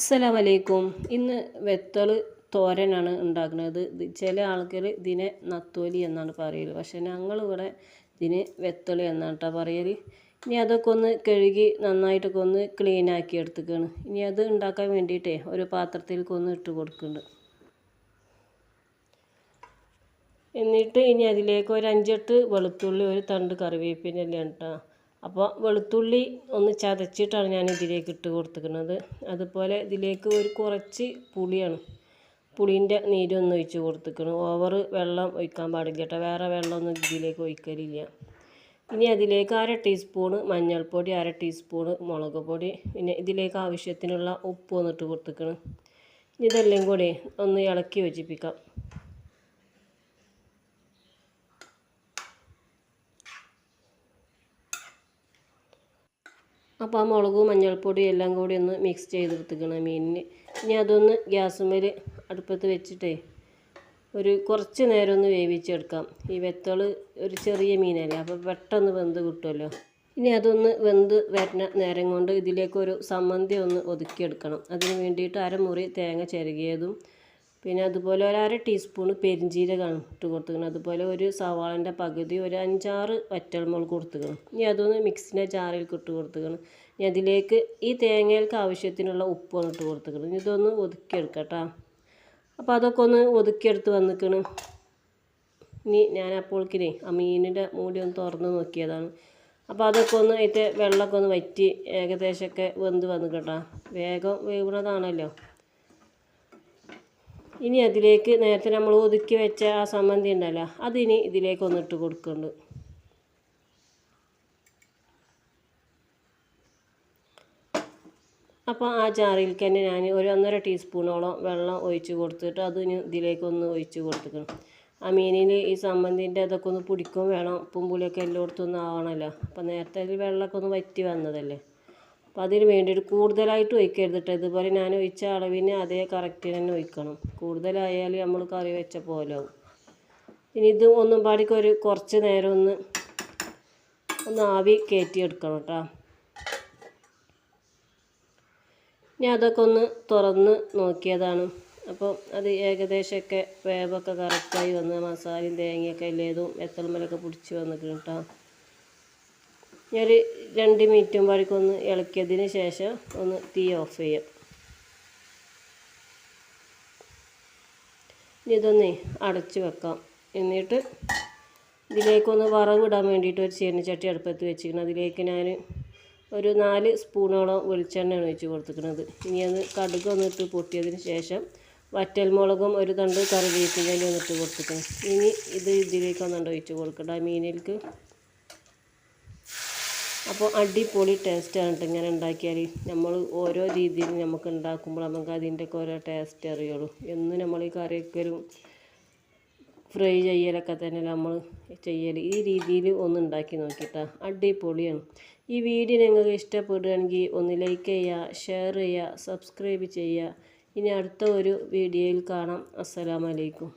അസ്സലാമു അലൈക്കും ഇന്ന് വെത്തൾ തോരനാണ് ഉണ്ടാക്കുന്നത്. ചില ആൾക്കാർ ഇതിനെ നത്തോലി എന്നാണ് പറയൽ പക്ഷേ ഞങ്ങളിവിടെ ഇതിന് വെത്തൾ എന്നാണ് കേട്ടോ പറയൽ ഇനി അതൊക്കെ ഒന്ന് കഴുകി നന്നായിട്ടൊക്കെ ഒന്ന് ക്ലീൻ ആക്കി എടുത്തുക്കാണ്. ഇനി അത് ഉണ്ടാക്കാൻ വേണ്ടിയിട്ടേ ഒരു പാത്രത്തിലേക്ക് ഒന്ന് ഇട്ട് കൊടുക്കുന്നുണ്ട്. എന്നിട്ട് ഇനി അതിലേക്ക് ഒരു അഞ്ചെട്ട് വെളുത്തുള്ളി ഒരു തണ്ട് കറിവേപ്പിന്റെ കേട്ടോ അപ്പോൾ വെളുത്തുള്ളി ഒന്ന് ചതച്ചിട്ടാണ് ഞാൻ ഇതിലേക്ക് ഇട്ട് കൊടുത്തിരിക്കുന്നത്. അതുപോലെ ഇതിലേക്ക് ഒരു കുറച്ച് പുളിയാണ്. പുളീന്റെ നീരൊന്ന് ഒഴിച്ച് കൊടുത്തിരിക്കണം ഓവർ വെള്ളം ഒഴിക്കാൻ പാടില്ല കേട്ടോ. വേറെ വെള്ളമൊന്നും ഇതിലേക്ക് ഒഴിക്കലില്ല. ഇനി അതിലേക്ക് അര ടീസ്പൂണ് മഞ്ഞൾപ്പൊടി അര ടീസ്പൂണ് മുളക് പൊടി പിന്നെ ഇതിലേക്ക് ആവശ്യത്തിനുള്ള ഉപ്പ് വന്നിട്ട് ഇനി ഇതെല്ലാം കൂടി ഒന്ന് ഇളക്കി യോജിപ്പിക്കാം. അപ്പോൾ ആ മുളകും മഞ്ഞൾപ്പൊടിയും എല്ലാം കൂടി ഒന്ന് മിക്സ് ചെയ്തെടുത്തിക്കണം. മീനിന് ഇനി അതൊന്ന് ഗ്യാസുമേൽ അടുപ്പത്ത് വെച്ചിട്ടേ ഒരു കുറച്ച് നേരം ഒന്ന് വേവിച്ചെടുക്കാം. ഈ വെത്തൾ ഒരു ചെറിയ മീനല്ലേ അപ്പോൾ പെട്ടെന്ന് വെന്ത് കിട്ടുമല്ലോ ഇനി അതൊന്ന് വെന്ത് വരുന്ന നേരം കൊണ്ട് ഇതിലേക്കൊരു സമ്മന്തി ഒന്ന് ഒതുക്കിയെടുക്കണം. അതിന് വേണ്ടിയിട്ട് അരമുറി തേങ്ങ ചിരകിയതും പിന്നെ അതുപോലെ ഒരു അര ടീസ്പൂൺ പെരിഞ്ചീരകമാണ് ഇട്ട് കൊടുത്തിരിക്കുന്നത്. അതുപോലെ ഒരു സവാളന്റെ പകുതി ഒരു അഞ്ചാറ് വറ്റൽമുളക് കൊടുത്തിരിക്കണം. ഇനി അതൊന്ന് മിക്സിന്റെ ജാറിലേക്ക് ഇട്ട് കൊടുത്തിരിക്കണം. ഇനി അതിലേക്ക് ഈ തേങ്ങയിലേക്ക് ആവശ്യത്തിനുള്ള ഉപ്പാണ് ഇട്ട് കൊടുത്തിരിക്കണം ഇനി ഇതൊന്ന് ഒതുക്കിയെടുക്കാം കേട്ടോ അപ്പോൾ അതൊക്കെ ഒന്ന് ഒതുക്കിയെടുത്ത് വന്നിക്കണം ഇനി ഞാൻ അപ്പോഴേക്കിനെ ആ മീനിന്റെ മൂടി ഒന്ന് തുറന്ന് നോക്കിയതാണ്. അപ്പോൾ അതൊക്കെ ഒന്ന് അതിന്റെ വെള്ളമൊക്കെ ഒന്ന് വറ്റി ഏകദേശമൊക്കെ വെന്ത് വന്നു കേട്ടോ വേഗം വേവുന്നതാണല്ലോ. ഇനി അതിലേക്ക് നേരത്തെ നമ്മൾ ഒതുക്കി വെച്ച ആ സമ്മന്തി ഉണ്ടല്ലോ അതിനി ഇതിലേക്ക് ഒന്നിട്ട് കൊടുക്കുന്നുണ്ട്. അപ്പോൾ ആ ജാറിലേക്ക് തന്നെ ഞാൻ ഒരു ഒന്നര ടീസ്പൂണോളം വെള്ളം ഒഴിച്ച് കൊടുത്തിട്ട് അതിന് ഇതിലേക്ക് ഒന്ന് ഒഴിച്ച് കൊടുത്തിക്കണം. ആ മീനിൽ ഈ സമ്മന്തിന്റെ അതൊക്കെ ഒന്ന് പിടിക്കും വേണം ഉപ്പും പുളിയൊക്കെ എല്ലായിടത്തും ഒന്ന് ആവണമല്ലോ അപ്പോൾ നേരത്തെ അതിൽ വെള്ളമൊക്കെ ഒന്ന് വറ്റി വന്നതല്ലേ? അപ്പോൾ അതിന് വേണ്ടിയിട്ട് കൂടുതലായിട്ട് ഒഴിക്കരുത് കേട്ടോ ഇതുപോലെ ഞാൻ ഒഴിച്ച അളവിന് അതേ കറക്റ്റ് തന്നെ ഒഴിക്കണം. കൂടുതലായാൽ നമ്മൾ കറി വെച്ച പോലെ ആവും. ഇനി ഇത് ഒന്നും പാടിക്ക് ഒരു കുറച്ച് നേരം ഒന്ന് ഒന്ന് ആവി കയറ്റിയെടുക്കണം കേട്ടോ ഞാൻ അതൊക്കെ ഒന്ന് തുറന്ന് നോക്കിയതാണ്. അപ്പോൾ അത് ഏകദേശമൊക്കെ വേവൊക്കെ കറക്റ്റായി വന്ന് മസാലയും തേങ്ങയൊക്കെ എല്ലേതും എത്തളമ്പലൊക്കെ പിടിച്ച് വന്നിട്ടുണ്ട് കേട്ടോ ഞാനൊരു രണ്ട് മിനിറ്റും ഒന്ന് ഇളക്കിയതിന് ശേഷം ഒന്ന് തീ ഓഫ് ചെയ്യാം. ഇനി ഇതൊന്ന് അടച്ച് വെക്കാം. എന്നിട്ട് ഇതിലേക്കൊന്ന് ഇടാൻ വേണ്ടിയിട്ട് ഒരു ചീനച്ചട്ടി അടുപ്പത്ത് വെച്ചിരിക്കണം അതിലേക്ക് ഞാൻ ഒരു നാല് സ്പൂണോളം വെളിച്ചെണ്ണയാണ് ഒഴിച്ച് കൊടുത്തിരിക്കുന്നത്. ഇനി അത് കടുക് വന്നിട്ട് പൊട്ടിയതിന് ശേഷം വറ്റൽമുളകും ഒരു തണ്ട് കറിവേപ്പിന്റെ ഒന്നിട്ട് കൊടുത്തിരിക്കണം ഇനി ഇത് ഇതിലേക്ക് ഒന്നുണ്ട് ഒഴിച്ച് കൊടുക്കണ്ട മീനിലേക്ക് അപ്പോൾ അടിപൊളി ടേസ്റ്റാണ് കേട്ടോ ഇങ്ങനെ ഉണ്ടാക്കിയാൽ നമ്മൾ ഓരോ രീതിയിൽ നമുക്ക് ഉണ്ടാക്കുമ്പോൾ നമുക്ക് അതിന്റെയൊക്കെ ഓരോ ടേസ്റ്റ് അറിയുള്ളൂ. എന്ന് നമ്മൾ ഈ കറിയൊക്കെ ഫ്രൈ ചെയ്യലൊക്കെ തന്നെ നമ്മൾ ചെയ്യൽ ഈ രീതിയിൽ ഒന്ന് ഉണ്ടാക്കി നോക്കിയിട്ടാ അടിപൊളിയാണ്. ഈ വീഡിയോ നിങ്ങൾക്ക് ഇഷ്ടപ്പെടുകയാണെങ്കിൽ ഒന്ന് ലൈക്ക് ചെയ്യുക ഷെയർ ചെയ്യുക സബ്സ്ക്രൈബ് ചെയ്യുക. ഇനി അടുത്ത ഒരു വീഡിയോയിൽ കാണാം. അസ്സലാമലൈക്കും